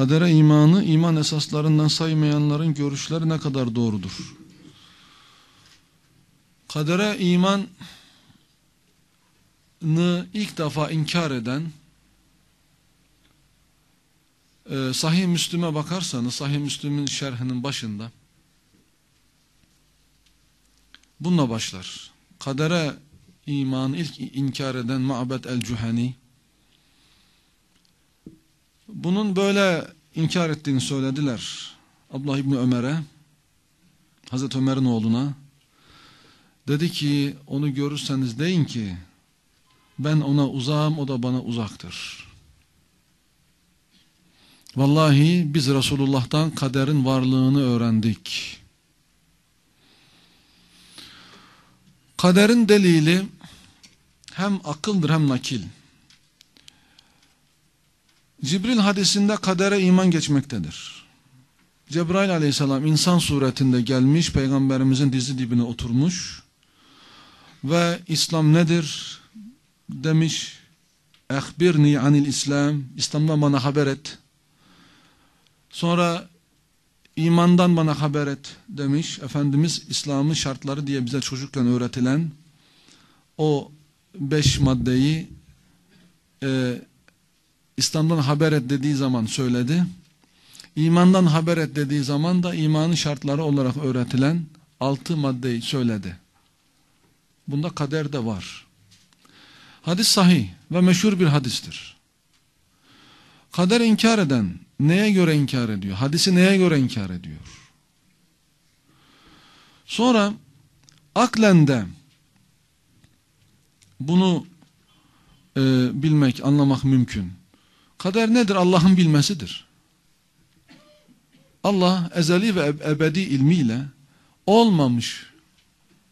Kadere imanı iman esaslarından saymayanların görüşleri ne kadar doğrudur? Kadere imanı ilk defa inkar eden e, Sahih Müslüm'e bakarsanız Sahih Müslüm'ün şerhinin başında bununla başlar. Kadere imanı ilk inkar eden Ma'bed el-Cuhani bunun böyle inkar ettiğini söylediler. Abdullah İbni Ömer'e, Hazreti Ömer'in oğluna. Dedi ki onu görürseniz deyin ki ben ona uzağım o da bana uzaktır. Vallahi biz Resulullah'tan kaderin varlığını öğrendik. Kaderin delili hem akıldır hem nakil. Cibril hadisinde kadere iman geçmektedir. Cebrail aleyhisselam insan suretinde gelmiş, peygamberimizin dizi dibine oturmuş ve İslam nedir demiş, ehbirni anil İslam, İslam'dan bana haber et. Sonra imandan bana haber et demiş. Efendimiz İslam'ın şartları diye bize çocukken öğretilen o beş maddeyi e, İslam'dan haber et dediği zaman söyledi. İmandan haber et dediği zaman da imanın şartları olarak öğretilen altı maddeyi söyledi. Bunda kader de var. Hadis sahih ve meşhur bir hadistir. Kader inkar eden neye göre inkar ediyor? Hadisi neye göre inkar ediyor? Sonra aklen de bunu e, bilmek, anlamak mümkün. Kader nedir? Allah'ın bilmesidir. Allah ezeli ve ebedi ilmiyle olmamış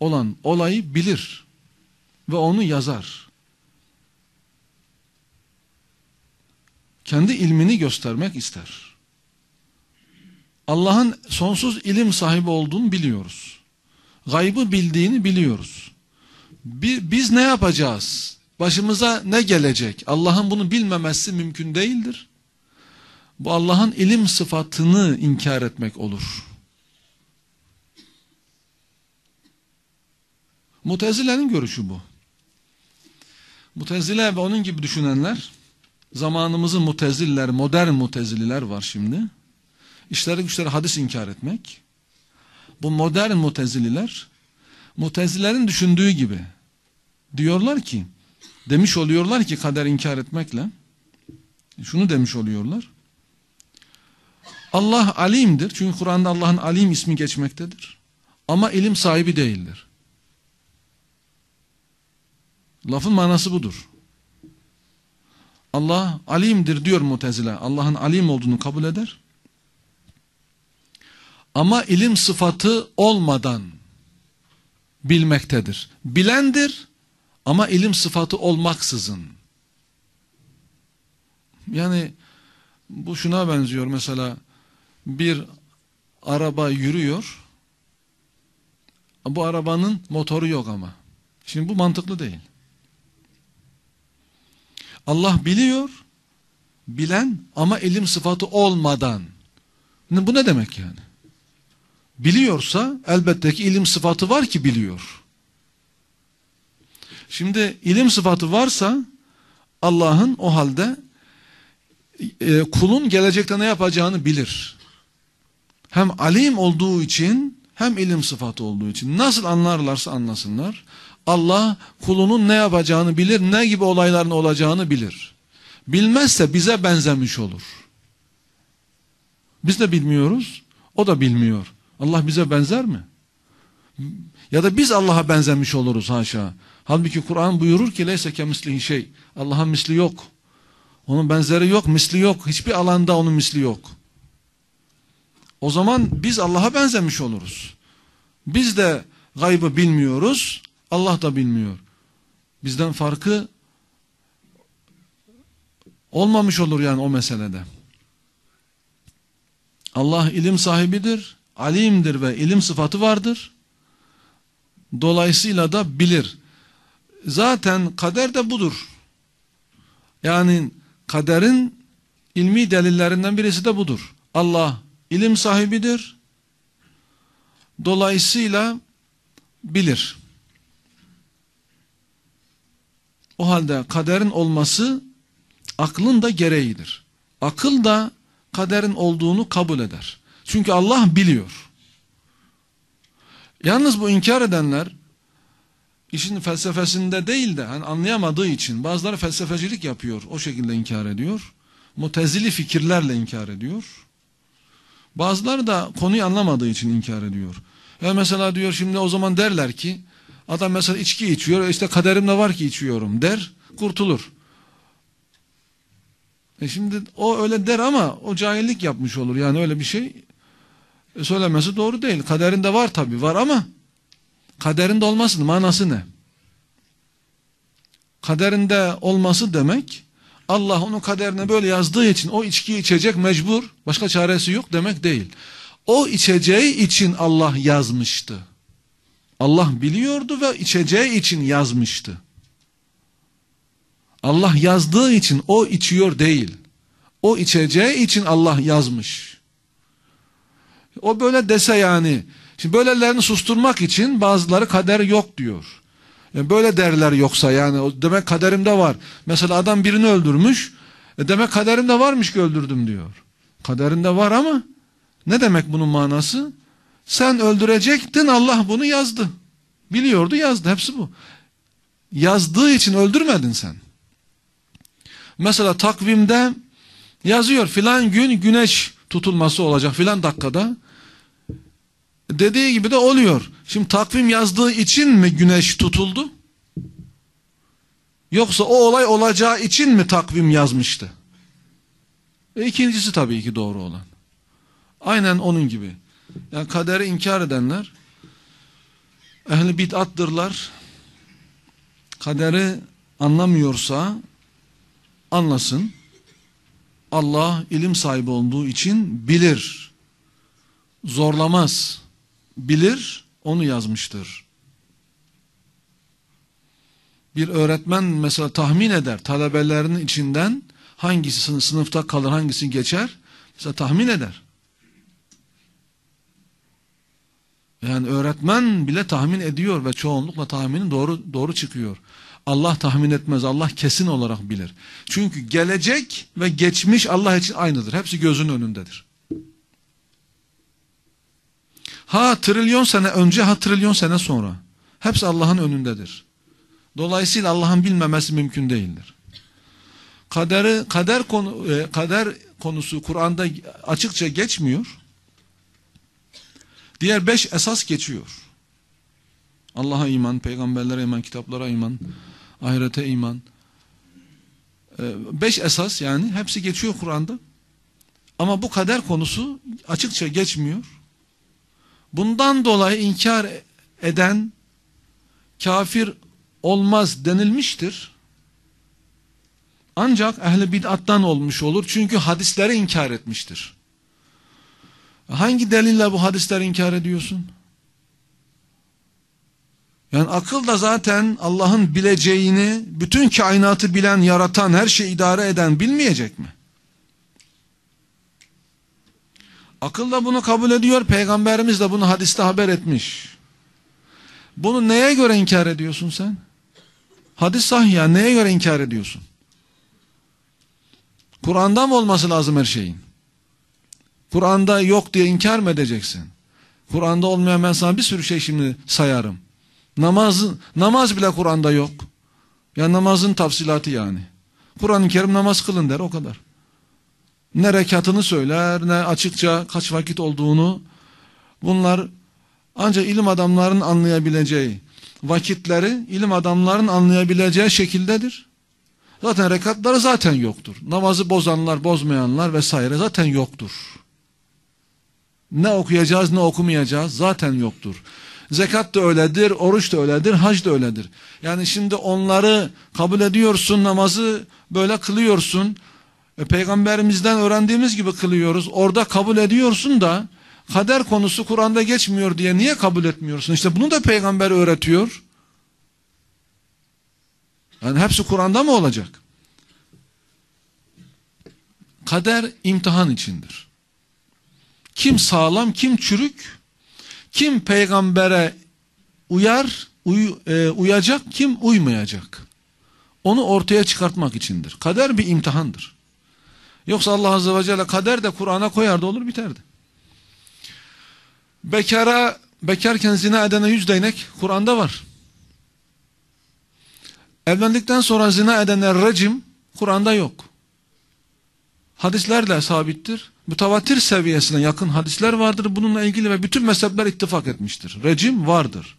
olan olayı bilir ve onu yazar. Kendi ilmini göstermek ister. Allah'ın sonsuz ilim sahibi olduğunu biliyoruz. Gaybı bildiğini biliyoruz. Biz ne yapacağız? Başımıza ne gelecek? Allah'ın bunu bilmemesi mümkün değildir. Bu Allah'ın ilim sıfatını inkar etmek olur. Mutezile'nin görüşü bu. Mutezile ve onun gibi düşünenler, zamanımızın muteziller, modern mutezililer var şimdi. İşleri güçleri hadis inkar etmek. Bu modern mutezililer, mutezilerin düşündüğü gibi diyorlar ki, demiş oluyorlar ki kader inkar etmekle şunu demiş oluyorlar. Allah alimdir. Çünkü Kur'an'da Allah'ın alim ismi geçmektedir. Ama ilim sahibi değildir. Lafın manası budur. Allah alimdir diyor mutezile. Allah'ın alim olduğunu kabul eder. Ama ilim sıfatı olmadan bilmektedir. Bilendir ama ilim sıfatı olmaksızın. Yani bu şuna benziyor mesela bir araba yürüyor. Bu arabanın motoru yok ama. Şimdi bu mantıklı değil. Allah biliyor, bilen ama ilim sıfatı olmadan. Bu ne demek yani? Biliyorsa elbette ki ilim sıfatı var ki biliyor. Şimdi ilim sıfatı varsa Allah'ın o halde e, kulun gelecekte ne yapacağını bilir. Hem alim olduğu için hem ilim sıfatı olduğu için. Nasıl anlarlarsa anlasınlar. Allah kulunun ne yapacağını bilir, ne gibi olayların olacağını bilir. Bilmezse bize benzemiş olur. Biz de bilmiyoruz, o da bilmiyor. Allah bize benzer mi? Ya da biz Allah'a benzemiş oluruz haşa. Halbuki Kur'an buyurur ki leyse kemislihi şey. Allah'ın misli yok. Onun benzeri yok, misli yok. Hiçbir alanda onun misli yok. O zaman biz Allah'a benzemiş oluruz. Biz de gaybı bilmiyoruz, Allah da bilmiyor. Bizden farkı olmamış olur yani o meselede. Allah ilim sahibidir, alimdir ve ilim sıfatı vardır. Dolayısıyla da bilir. Zaten kader de budur. Yani kaderin ilmi delillerinden birisi de budur. Allah ilim sahibidir. Dolayısıyla bilir. O halde kaderin olması aklın da gereğidir. Akıl da kaderin olduğunu kabul eder. Çünkü Allah biliyor. Yalnız bu inkar edenler işin felsefesinde değil de hani anlayamadığı için bazıları felsefecilik yapıyor. O şekilde inkar ediyor. Mutezili fikirlerle inkar ediyor. Bazıları da konuyu anlamadığı için inkar ediyor. Ya mesela diyor şimdi o zaman derler ki adam mesela içki içiyor işte kaderimde var ki içiyorum der kurtulur. E şimdi o öyle der ama o cahillik yapmış olur yani öyle bir şey e söylemesi doğru değil. Kaderinde var tabi var ama kaderinde olmasının manası ne? Kaderinde olması demek Allah onun kaderine böyle yazdığı için o içkiyi içecek mecbur başka çaresi yok demek değil. O içeceği için Allah yazmıştı. Allah biliyordu ve içeceği için yazmıştı. Allah yazdığı için o içiyor değil. O içeceği için Allah yazmış. O böyle dese yani. Şimdi böylelerini susturmak için bazıları kader yok diyor. Yani böyle derler yoksa yani demek kaderimde var. Mesela adam birini öldürmüş. E demek kaderimde varmış ki öldürdüm diyor. Kaderinde var ama ne demek bunun manası? Sen öldürecektin Allah bunu yazdı. Biliyordu yazdı hepsi bu. Yazdığı için öldürmedin sen. Mesela takvimde yazıyor filan gün güneş tutulması olacak filan dakikada. Dediği gibi de oluyor. Şimdi takvim yazdığı için mi güneş tutuldu? Yoksa o olay olacağı için mi takvim yazmıştı? E ikincisi tabii ki doğru olan. Aynen onun gibi. Yani kaderi inkar edenler ehli bid'attırlar. Kaderi anlamıyorsa anlasın. Allah ilim sahibi olduğu için bilir. Zorlamaz. Bilir, onu yazmıştır. Bir öğretmen mesela tahmin eder talebelerinin içinden hangisi sınıfta kalır, hangisi geçer. Mesela tahmin eder. Yani öğretmen bile tahmin ediyor ve çoğunlukla tahminin doğru doğru çıkıyor. Allah tahmin etmez. Allah kesin olarak bilir. Çünkü gelecek ve geçmiş Allah için aynıdır. Hepsi gözünün önündedir. Ha trilyon sene önce ha trilyon sene sonra. Hepsi Allah'ın önündedir. Dolayısıyla Allah'ın bilmemesi mümkün değildir. Kaderi, kader, konu, e, kader konusu Kur'an'da açıkça geçmiyor. Diğer beş esas geçiyor. Allah'a iman, peygamberlere iman, kitaplara iman, ahirete iman. E, beş esas yani hepsi geçiyor Kur'an'da. Ama bu kader konusu açıkça geçmiyor. Bundan dolayı inkar eden kafir olmaz denilmiştir. Ancak ehli bid'attan olmuş olur. Çünkü hadisleri inkar etmiştir. Hangi delille bu hadisleri inkar ediyorsun? Yani akıl da zaten Allah'ın bileceğini, bütün kainatı bilen, yaratan, her şeyi idare eden bilmeyecek mi? Akıl da bunu kabul ediyor, peygamberimiz de bunu hadiste haber etmiş. Bunu neye göre inkar ediyorsun sen? Hadis sahih ya, neye göre inkar ediyorsun? Kur'an'da mı olması lazım her şeyin? Kur'an'da yok diye inkar mı edeceksin? Kur'an'da olmayan ben sana bir sürü şey şimdi sayarım. Namaz, namaz bile Kur'an'da yok. Ya namazın tafsilatı yani. Kur'an-ı Kerim namaz kılın der o kadar. Ne rekatını söyler ne açıkça kaç vakit olduğunu. Bunlar ancak ilim adamlarının anlayabileceği vakitleri ilim adamlarının anlayabileceği şekildedir. Zaten rekatları zaten yoktur. Namazı bozanlar, bozmayanlar vesaire zaten yoktur. Ne okuyacağız ne okumayacağız zaten yoktur. Zekat da öyledir, oruç da öyledir, hac da öyledir. Yani şimdi onları kabul ediyorsun, namazı böyle kılıyorsun. E, peygamberimizden öğrendiğimiz gibi kılıyoruz. Orada kabul ediyorsun da kader konusu Kur'an'da geçmiyor diye niye kabul etmiyorsun? İşte bunu da peygamber öğretiyor. Yani hepsi Kur'an'da mı olacak? Kader imtihan içindir. Kim sağlam, kim çürük, kim peygambere uyar, uy, e, uyacak, kim uymayacak. Onu ortaya çıkartmak içindir. Kader bir imtihandır. Yoksa Allah Azze ve Celle kader de Kur'an'a koyardı olur biterdi. Bekara, bekarken zina edene yüz değnek Kur'an'da var. Evlendikten sonra zina edenler rejim Kur'an'da yok. Hadislerle sabittir. Mütevatir seviyesine yakın hadisler vardır. Bununla ilgili ve bütün mezhepler ittifak etmiştir. Rejim vardır.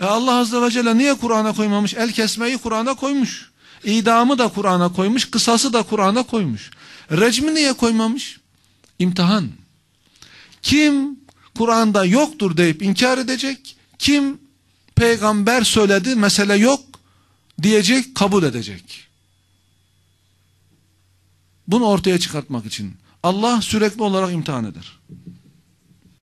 E Allah Azze ve Celle niye Kur'an'a koymamış? El kesmeyi Kur'an'a koymuş. İdamı da Kur'an'a koymuş. Kısası da Kur'an'a koymuş. Recmi niye koymamış? İmtihan. Kim Kur'an'da yoktur deyip inkar edecek? Kim peygamber söyledi mesele yok diyecek kabul edecek. Bunu ortaya çıkartmak için Allah sürekli olarak imtihan eder.